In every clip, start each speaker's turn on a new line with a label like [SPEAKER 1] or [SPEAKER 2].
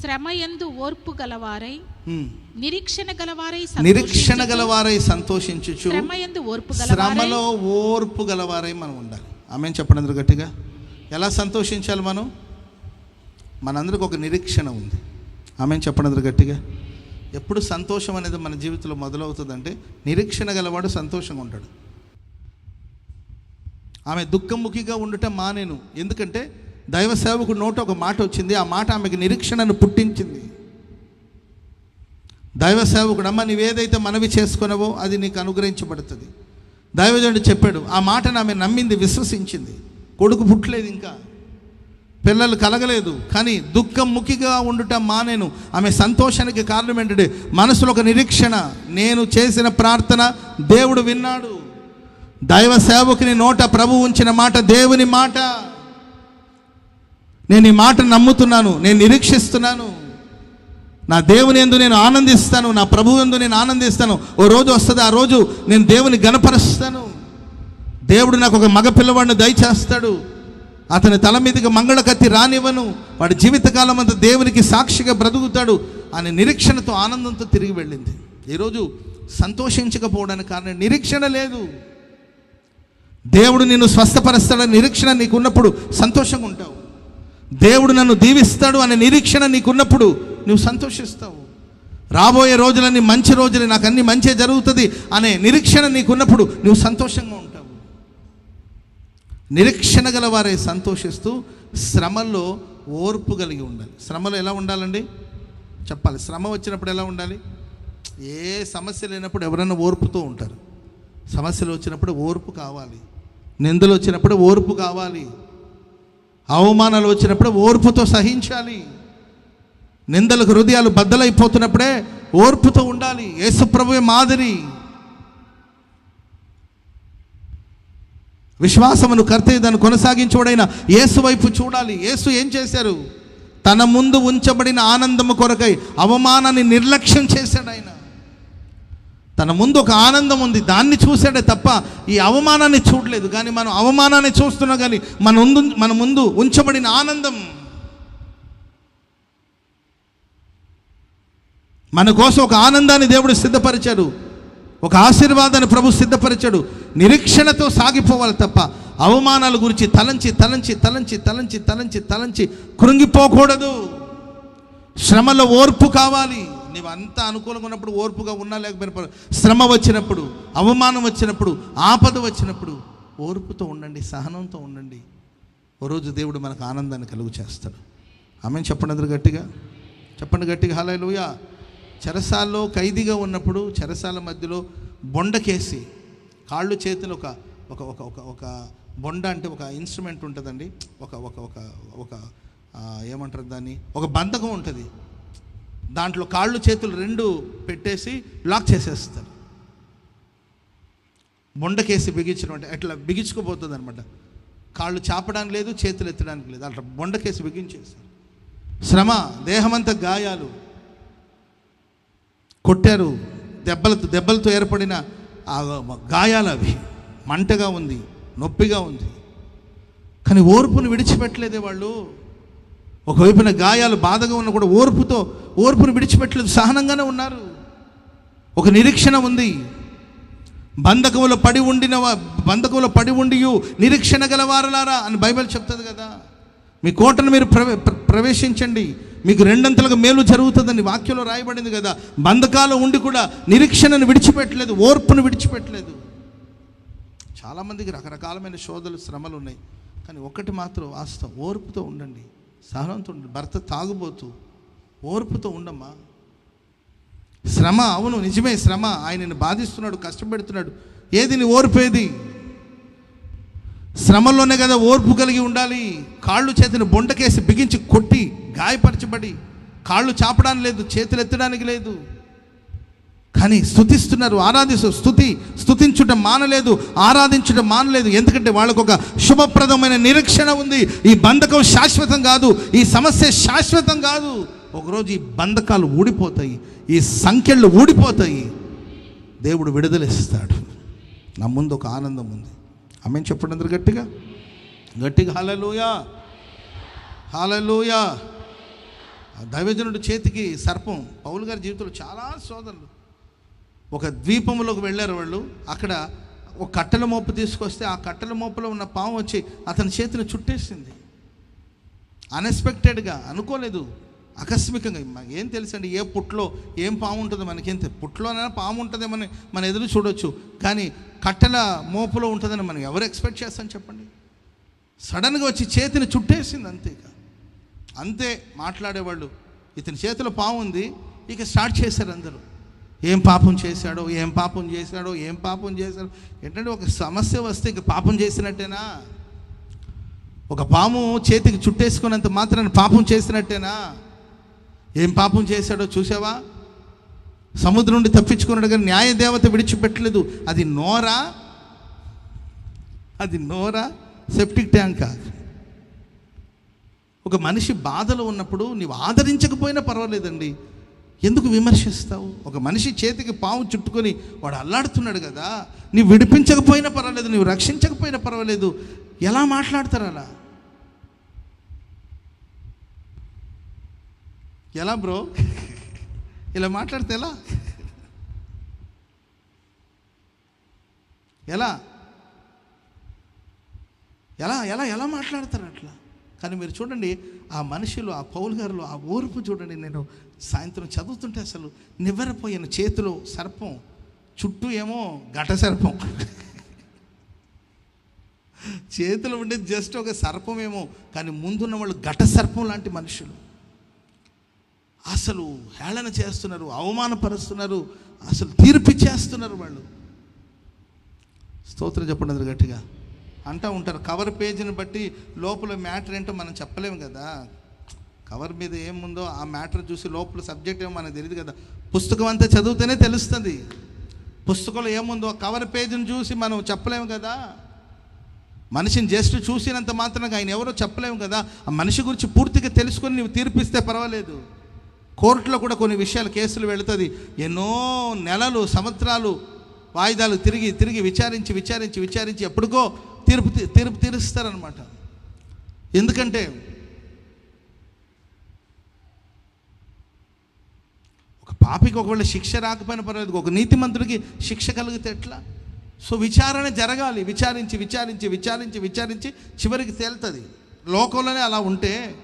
[SPEAKER 1] శ్రమ ఎందు ఓర్పు గలవారై
[SPEAKER 2] ఉమ్.
[SPEAKER 1] నిరీక్షణ గలవారై
[SPEAKER 2] నిరీక్షణ గలవారై సంతోషించుచు
[SPEAKER 1] శ్రమ ఎందు ఓర్పు
[SPEAKER 2] శ్రమలో ఓర్పు గలవారై మనం ఉండాలి. ఆమె చెప్పండి అందరు గట్టిగా? ఎలా సంతోషించాలి మనం? మనందరికి ఒక నిరీక్షణ ఉంది. ఆమె చెప్పండి అందరు గట్టిగా? ఎప్పుడు సంతోషం అనేది మన జీవితంలో మొదలవుతుందంటే నిరీక్షణ గలవాడు సంతోషంగా ఉంటాడు. ఆమె దుఃఖముఖిగా ఉండటం మానేను. ఎందుకంటే దైవ సేవకు నోట ఒక మాట వచ్చింది. ఆ మాట ఆమెకు నిరీక్షణను పుట్టించింది. దైవ సేవకుడు అమ్మ నీవేదైతే మనవి చేసుకున్నావో అది నీకు అనుగ్రహించబడుతుంది. దైవజనుడు చెప్పాడు ఆ మాటను ఆమె నమ్మింది విశ్వసించింది. కొడుకు పుట్టలేదు ఇంకా. పిల్లలు కలగలేదు కానీ దుఃఖం ముఖిగా ఉండటం మానేను. ఆమె సంతోషానికి కారణం ఏంటంటే మనసులో ఒక నిరీక్షణ నేను చేసిన ప్రార్థన దేవుడు విన్నాడు. దైవ సేవకుని నోట ప్రభు ఉంచిన మాట దేవుని మాట. నేను ఈ మాట నమ్ముతున్నాను నేను నిరీక్షిస్తున్నాను. నా దేవుని ఎందు నేను ఆనందిస్తాను నా ప్రభు ఎందు నేను ఆనందిస్తాను. ఓ రోజు వస్తుంది ఆ రోజు నేను దేవుని గణపరుస్తాను. దేవుడు నాకు ఒక మగ పిల్లవాడిని దయచేస్తాడు. అతని తల మీదకి మంగళ కత్తి రానివ్వను. వాడి జీవితకాలం అంతా దేవునికి సాక్షిగా బ్రతుకుతాడు అనే నిరీక్షణతో ఆనందంతో తిరిగి వెళ్ళింది. ఈరోజు సంతోషించకపోవడానికి కారణం నిరీక్షణ లేదు. దేవుడు నిన్ను స్వస్థపరుస్తాడని నిరీక్షణ నీకు ఉన్నప్పుడు సంతోషంగా ఉంటావు. దేవుడు నన్ను దీవిస్తాడు అనే నిరీక్షణ నీకున్నప్పుడు నువ్వు సంతోషిస్తావు. రాబోయే రోజులన్నీ మంచి రోజులు నాకు అన్ని మంచి జరుగుతుంది అనే నిరీక్షణ నీకున్నప్పుడు నువ్వు సంతోషంగా ఉంటావు. నిరీక్షణ గల వారే సంతోషిస్తూ శ్రమల్లో ఓర్పు కలిగి ఉండాలి. శ్రమలో ఎలా ఉండాలండి? చెప్పాలి. శ్రమ వచ్చినప్పుడు ఎలా ఉండాలి? ఏ సమస్య లేనప్పుడు ఎవరైనా ఓర్పుతో ఉంటారు. సమస్యలు వచ్చినప్పుడు ఓర్పు కావాలి. నిందలు వచ్చినప్పుడు ఓర్పు కావాలి. అవమానాలు వచ్చినప్పుడు ఓర్పుతో సహించాలి. నిందలకు హృదయాలు బద్దలైపోతున్నప్పుడే ఓర్పుతో ఉండాలి. యేసుప్రభువే మాదిరి. విశ్వాసమును కర్తయ్య దాన్ని కొనసాగించుడైన యేసు వైపు చూడాలి. యేసు ఏం చేశారు? తన ముందు ఉంచబడిన ఆనందము కొరకై అవమానాన్ని నిర్లక్ష్యం చేశాడు ఆయన. తన ముందు ఒక ఆనందం ఉంది. దాన్ని చూశాడే తప్ప ఈ అవమానాన్ని చూడలేదు. కానీ మనం అవమానాన్ని చూస్తున్నాం కానీ మన ముందు మన ముందు ఉంచబడిన ఆనందం. మన కోసం ఒక ఆనందాన్ని దేవుడు సిద్ధపరిచాడు. ఒక ఆశీర్వాదాన్ని ప్రభు సిద్ధపరిచాడు. నిరీక్షణతో సాగిపోవాలి తప్ప అవమానాల గురించి తలంచి తలంచి తలంచి తలంచి తలంచి తలంచి కృంగిపోకూడదు. శ్రమలో ఓర్పు కావాలి. నీవు అంతా అనుకూలంగా ఉన్నప్పుడు ఓర్పుగా ఉన్నా లేకపోయినా శ్రమ వచ్చినప్పుడు అవమానం వచ్చినప్పుడు ఆపద వచ్చినప్పుడు ఓర్పుతో ఉండండి సహనంతో ఉండండి. ఓ రోజు దేవుడు మనకు ఆనందాన్ని కలుగు చేస్తాడు. ఆమె చెప్పండి అందరు గట్టిగా. చెప్పండి గట్టిగా. హలోయ చెరసాల్లో ఖైదీగా ఉన్నప్పుడు చెరసాల మధ్యలో బొండకేసి కాళ్ళు చేతులు ఒక ఒక ఒక ఒక ఒక బొండ అంటే ఒక ఇన్స్ట్రుమెంట్ ఉంటుందండి. ఒక ఒక ఒక ఒక ఏమంటారు దాన్ని? ఒక బంధకం ఉంటుంది. దాంట్లో కాళ్ళు చేతులు రెండు పెట్టేసి లాక్ చేసేస్తారు. బొండకేసి బిగించడం అట్లా బిగించుకోబోతుంది అనమాట కాళ్ళు చాపడానికి లేదు చేతులు ఎత్తడానికి లేదు. అట్లా బొండకేసి బిగించేస్తారు. శ్రమ దేహమంతా గాయాలు. కొట్టారు దెబ్బలతో దెబ్బలతో ఏర్పడిన ఆ గాయాలు అవి. మంటగా ఉంది నొప్పిగా ఉంది. కానీ ఓర్పును విడిచిపెట్టలేదే వాళ్ళు. ఒకవైపున గాయాలు బాధగా ఉన్నా కూడా ఓర్పుతో ఓర్పును విడిచిపెట్టలేదు సహనంగానే ఉన్నారు. ఒక నిరీక్షణ ఉంది. బంధకములో పడి ఉండిన వా- బంధకములో పడి ఉండి నిరీక్షణ గలవారలారా అని బైబిల్ చెప్తుంది కదా. మీ కోటను మీరు ప్రవే ప్ర- ప్రవేశించండి. మీకు రెండంతలుగా మేలు జరుగుతుందని వాక్యంలో రాయబడింది కదా. బంధకాలు ఉండి కూడా నిరీక్షణను విడిచిపెట్టలేదు ఓర్పును విడిచిపెట్టలేదు. చాలామందికి రకరకాలమైన శోధలు శ్రమలు ఉన్నాయి. కానీ ఒకటి మాత్రం వాస్తవం ఓర్పుతో ఉండండి. సహనంతో భర్త తాగుబోతూ ఓర్పుతో ఉండమ్మా. శ్రమ అవును నిజమే శ్రమ. ఆయనను బాధిస్తున్నాడు కష్టపెడుతున్నాడు. ఏది నీ ఓర్పేది శ్రమలోనే కదా ఓర్పు కలిగి ఉండాలి. కాళ్ళు చేతిని బొండకేసి బిగించి కొట్టి గాయపరచబడి కాళ్ళు చాపడానికి లేదు చేతులు ఎత్తడానికి లేదు. కానీ స్థుతిస్తున్నారు ఆరాధిస్తూ స్థుతి స్థుతించుట మానలేదు ఆరాధించడం మానలేదు. ఎందుకంటే వాళ్ళకు ఒక శుభప్రదమైన నిరీక్షణ ఉంది. ఈ బంధకం శాశ్వతం కాదు. ఈ సమస్య శాశ్వతం కాదు. ఒకరోజు ఈ బంధకాలు ఊడిపోతాయి. ఈ సంఖ్యలు ఊడిపోతాయి. దేవుడు విడుదలేస్తాడు. నా ముందు ఒక ఆనందం ఉంది. ఆమె చెప్పండి అందరు గట్టిగా? గట్టిగా హాలలోయా హాలలోయా దైవజనుడి చేతికి సర్పం. పౌలు గారి జీవితంలో చాలా సోదరులు. ఒక ద్వీపంలోకి వెళ్ళారు వాళ్ళు. అక్కడ ఒక కట్టెల మోపు తీసుకొస్తే ఆ కట్టెల మోపులో ఉన్న పాము వచ్చి అతని చేతిని చుట్టేసింది. అన్ఎక్స్పెక్టెడ్గా అనుకోలేదు. ఆకస్మికంగా ఏం తెలుసండి ఏ పుట్లో ఏం పాము ఉంటుందో మనకేం తెలుసు పుట్లోనైనా పాము ఉంటుందేమని మన ఎదురు చూడొచ్చు. కానీ కట్టెల మోపులో ఉంటుందని మనం ఎవరు ఎక్స్పెక్ట్ చేస్తాం చెప్పండి? సడన్గా వచ్చి చేతిని చుట్టేసింది అంతే ఇక. అంతే మాట్లాడేవాళ్ళు. ఇతని చేతిలో పాము ఉంది. ఇక స్టార్ట్ చేశారు అందరూ. ఏం పాపం చేశాడో ఏం పాపం చేశాడో ఏం పాపం చేశాడో. ఏంటంటే ఒక సమస్య వస్తే ఇక పాపం చేసినట్టేనా? ఒక పాము చేతికి చుట్టేసుకున్నంత మాత్రాన్ని పాపం చేసినట్టేనా? ఏం పాపం చేశాడో చూసావా సముద్రం నుండి తప్పించుకున్నాడు కానీ న్యాయ దేవత విడిచిపెట్టలేదు. అది నోరా? అది నోరా? సెప్టిక్ ట్యాంకా ఒక మనిషి బాధలో ఉన్నప్పుడు నీవు ఆదరించకపోయినా పర్వాలేదండి. ఎందుకు విమర్శిస్తావు? ఒక మనిషి చేతికి పాము చుట్టుకొని వాడు అల్లాడుతున్నాడు కదా నీవు విడిపించకపోయినా పర్వాలేదు నీవు రక్షించకపోయినా పర్వాలేదు. ఎలా మాట్లాడతారు అలా? ఎలా బ్రో? ఇలా మాట్లాడితే ఎలా? ఎలా? ఎలా ఎలా ఎలా మాట్లాడతారు అట్లా? కానీ మీరు చూడండి ఆ మనుషులు ఆ పౌలు గారులు ఆ ఓర్పు చూడండి నేను సాయంత్రం చదువుతుంటే అసలు నివ్వరపోయిన. చేతిలో సర్పం చుట్టూ ఏమో ఘట సర్పం. చేతిలో ఉండేది జస్ట్ ఒక సర్పం ఏమో కానీ ముందున్న వాళ్ళు ఘట సర్పం లాంటి మనుషులు. అసలు హేళన చేస్తున్నారు అవమానపరుస్తున్నారు అసలు తీర్పిచ్చేస్తున్నారు వాళ్ళు. స్తోత్రం చెప్పండి గట్టిగా. అంటూ ఉంటారు. కవర్ పేజీని బట్టి లోపల మ్యాటర్ ఏంటో మనం చెప్పలేము కదా. కవర్ మీద ఏముందో ఆ మ్యాటర్ చూసి లోపల సబ్జెక్ట్ ఏమో మనకు తెలియదు కదా. పుస్తకం అంతా చదివితేనే తెలుస్తుంది. పుస్తకంలో ఏముందో కవర్ పేజీని చూసి మనం చెప్పలేము కదా. మనిషిని జస్ట్ చూసినంత మాత్రం ఆయన ఎవరో చెప్పలేము కదా. ఆ మనిషి గురించి పూర్తిగా తెలుసుకొని నువ్వు తీర్పిస్తే పర్వాలేదు. కోర్టులో కూడా కొన్ని విషయాలు కేసులు వెళుతుంది. ఎన్నో నెలలు సంవత్సరాలు వాయిదాలు తిరిగి తిరిగి విచారించి విచారించి విచారించి ఎప్పటికో తీర్పు తీ- తీర్పు తీరుస్తారనమాట ఎందుకంటే ఒక పాపికి ఒకవేళ శిక్ష రాకపోయినా పర్వాలేదు. ఒక నీతిమంతుడికి శిక్ష కలిగితే ఎట్లా? సో విచారణ జరగాలి. విచారించి విచారించి విచారించి విచారించి చివరికి తేలుతుంది. లోకంలోనే అలా ఉంటే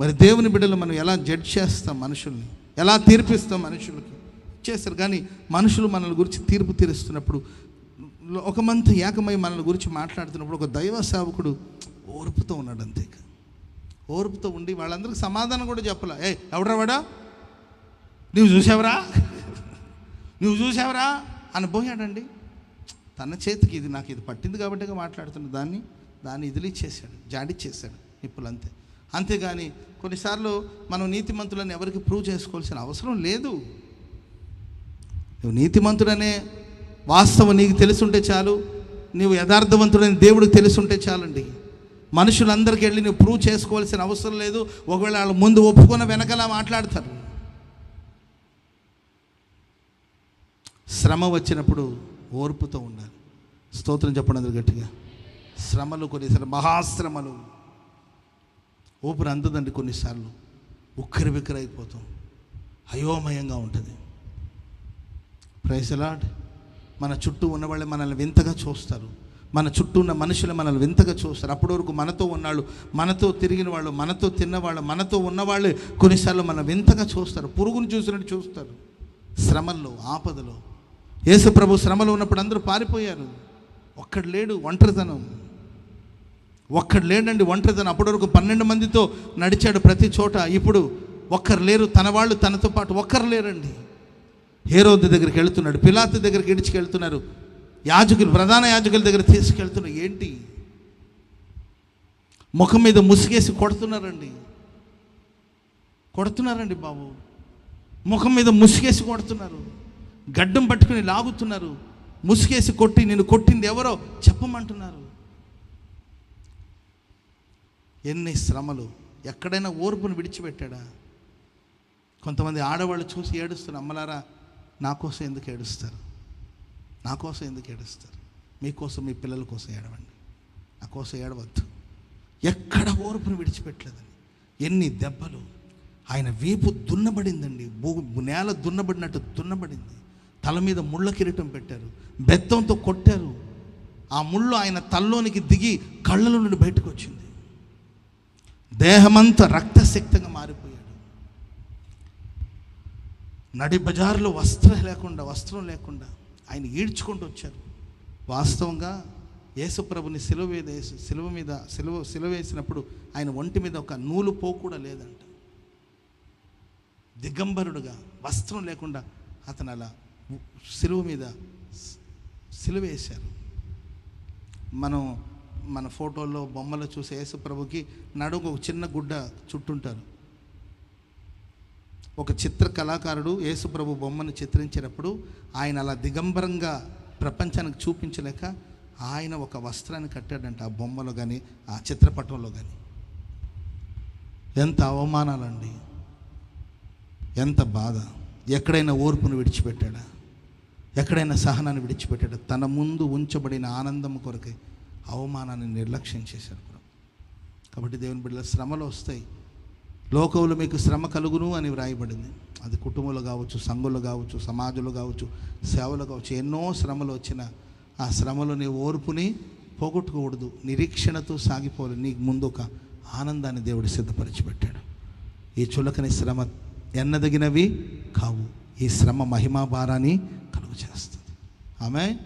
[SPEAKER 2] మరి దేవుని బిడ్డలు మనం ఎలా జడ్జ్ చేస్తాం మనుషుల్ని? ఎలా తీర్పిస్తాం మనుషులకి? చేస్తారు. కానీ మనుషులు మనల్ని గురించి తీర్పు తీరుస్తున్నప్పుడు ఒక మంత్ ఏకమై మనల్ని గురించి మాట్లాడుతున్నప్పుడు ఒక దైవ సేవకుడు ఓర్పుతో ఉన్నాడు అంతే ఓర్పుతో ఉండి వాళ్ళందరికీ సమాధానం కూడా చెప్పలే. ఏ ఎవడ్రా వాడా? నువ్వు చూసావరా? నువ్వు చూసావరా? అని పోయాడండి. తన చేతికి ఇది నాకు ఇది పట్టింది కాబట్టి మాట్లాడుతున్న దాన్ని దాన్ని ఇదిలిచ్చేసాడు జాడిచ్చేసాడు నిప్పులు అంతే అంతేగాని కొన్నిసార్లు మనం నీతిమంతులను ఎవరికి ప్రూవ్ చేసుకోవాల్సిన అవసరం లేదు. నువ్వు నీతిమంతుడనే వాస్తవం నీకు తెలుసుంటే చాలు. నీవు యథార్థవంతుడని దేవుడికి తెలుసుంటే చాలండి. మనుషులందరికీ వెళ్ళి నువ్వు ప్రూవ్ చేసుకోవాల్సిన అవసరం లేదు. ఒకవేళ వాళ్ళు ముందు ఒప్పుకున్న వెనకలా మాట్లాడతారు. శ్రమ వచ్చినప్పుడు ఓర్పుతో ఉండాలి. స్తోత్రం చెప్పండి అందరు గట్టిగా. శ్రమలు కొన్నిసార్లు మహాశ్రమలు. ఊపిరి అందదండి కొన్నిసార్లు. ఉక్కిరి బిక్కిరైపోతాం అయోమయంగా ఉంటుంది. ప్రైసలాడ్ మన చుట్టూ ఉన్నవాళ్ళు మనల్ని వింతగా చూస్తారు. మన చుట్టూ ఉన్న మనుషులు మనల్ని వింతగా చూస్తారు. అప్పటి వరకు మనతో ఉన్నాళ్ళు మనతో తిరిగిన వాళ్ళు మనతో తిన్నవాళ్ళు మనతో ఉన్నవాళ్ళు కొన్నిసార్లు మన వింతగా చూస్తారు. పురుగును చూసినట్టు చూస్తారు. శ్రమల్లో ఆపదలో. యేసుప్రభు శ్రమలో ఉన్నప్పుడు అందరూ పారిపోయారు. ఒక్కడు లేడు ఒంటరితనం. ఒక్కడు లేడండి ఒంటరితనం. అప్పటి వరకు పన్నెండు మందితో నడిచాడు ప్రతి చోట. ఇప్పుడు ఒక్కరు లేరు తన వాళ్ళు తనతో పాటు ఒక్కరు లేరండి. హేరోద్ దగ్గరికి వెళ్తున్నాడు పిలాత్ దగ్గరికి ఇడిచికెళ్తున్నారు యాజకులు ప్రధాన యాజకుల దగ్గర తీసుకెళ్తున్నారు. ఏంటి? ముఖం మీద ముసుగేసి కొడుతున్నారండి. కొడుతున్నారండి బాబు. ముఖం మీద ముసుగేసి కొడుతున్నారు. గడ్డం పట్టుకుని లాగుతున్నారు. ముసుగేసి కొట్టి నేను కొట్టింది ఎవరో? చెప్పమంటున్నారు. ఎన్ని శ్రమలు. ఎక్కడైనా ఓర్పును విడిచిపెట్టాడా? కొంతమంది ఆడవాళ్ళు చూసి ఏడుస్తున్నారు అమ్మలారా నా కోసం ఎందుకు ఏడుస్తారు? నా కోసం ఎందుకు ఏడుస్తారు? మీకోసం మీ పిల్లల కోసం ఏడవండి. నా కోసం ఏడవద్దు. ఎక్కడ ఓర్పును విడిచిపెట్టలేదని ఎన్ని దెబ్బలు. ఆయన వీపు దున్నబడిందండి. భూ నేల దున్నబడినట్టు దున్నబడింది. తల మీద ముళ్ళ కిరీటం పెట్టారు. బెత్తంతో కొట్టారు. ఆ ముళ్ళు ఆయన తల్లోనికి దిగి కళ్ళలో నుండి బయటకు వచ్చింది. దేహమంతా రక్తశక్తంగా మారిపోయింది నడి బజారులో వస్త్రం లేకుండా వస్త్రం లేకుండా ఆయన ఈడ్చుకుంటూ వచ్చారు. వాస్తవంగా యేసుప్రభుని సిలువ మీద సిలువ మీద సిలువ సిలువ వేసినప్పుడు ఆయన ఒంటి మీద ఒక నూలు పో కూడా లేదంట. దిగంబరుడుగా వస్త్రం లేకుండా అతను అలా సిలువ మీద సిలువ వేశారు. మనం మన ఫోటోల్లో బొమ్మలు చూసే యేసుప్రభుకి నడుకు ఒక చిన్న గుడ్డ చుట్టుంటారు. ఒక చిత్ర కళాకారుడు యేసుప్రభు బొమ్మను చిత్రించినప్పుడు ఆయన అలా దిగంబరంగా ప్రపంచానికి చూపించలేక ఆయన ఒక వస్త్రాన్ని కట్టాడంట ఆ బొమ్మలో కానీ ఆ చిత్రపటంలో కానీ ఎంత అవమానాలండి. ఎంత బాధ. ఎక్కడైనా ఓర్పును విడిచిపెట్టాడా? ఎక్కడైనా సహనాన్ని విడిచిపెట్టాడు? తన ముందు ఉంచబడిన ఆనందం కొరకే అవమానాన్ని నిర్లక్ష్యం చేశాడు కాబట్టి దేవుని బిడ్డల శ్రమలు వస్తాయి. లోకంలో మీకు శ్రమ కలుగును అని వ్రాయబడింది. అది కుటుంబంలో కావచ్చు సంఘంలో కావచ్చు సమాజంలో కావచ్చు సేవలో కావచ్చు ఎన్నో శ్రమలు వచ్చిన ఆ శ్రమలోని ఓర్పుని పోగొట్టుకోకూడదు. నిరీక్షణతో సాగిపోవాలి. నీకు ముందు ఒక ఆనందాన్ని దేవుడు సిద్ధపరిచి పెట్టాడు ఈ చులకని శ్రమ ఎన్నదగినవి కావు. ఈ శ్రమ మహిమా భారాన్ని కలుగు చేస్తుంది ఆమె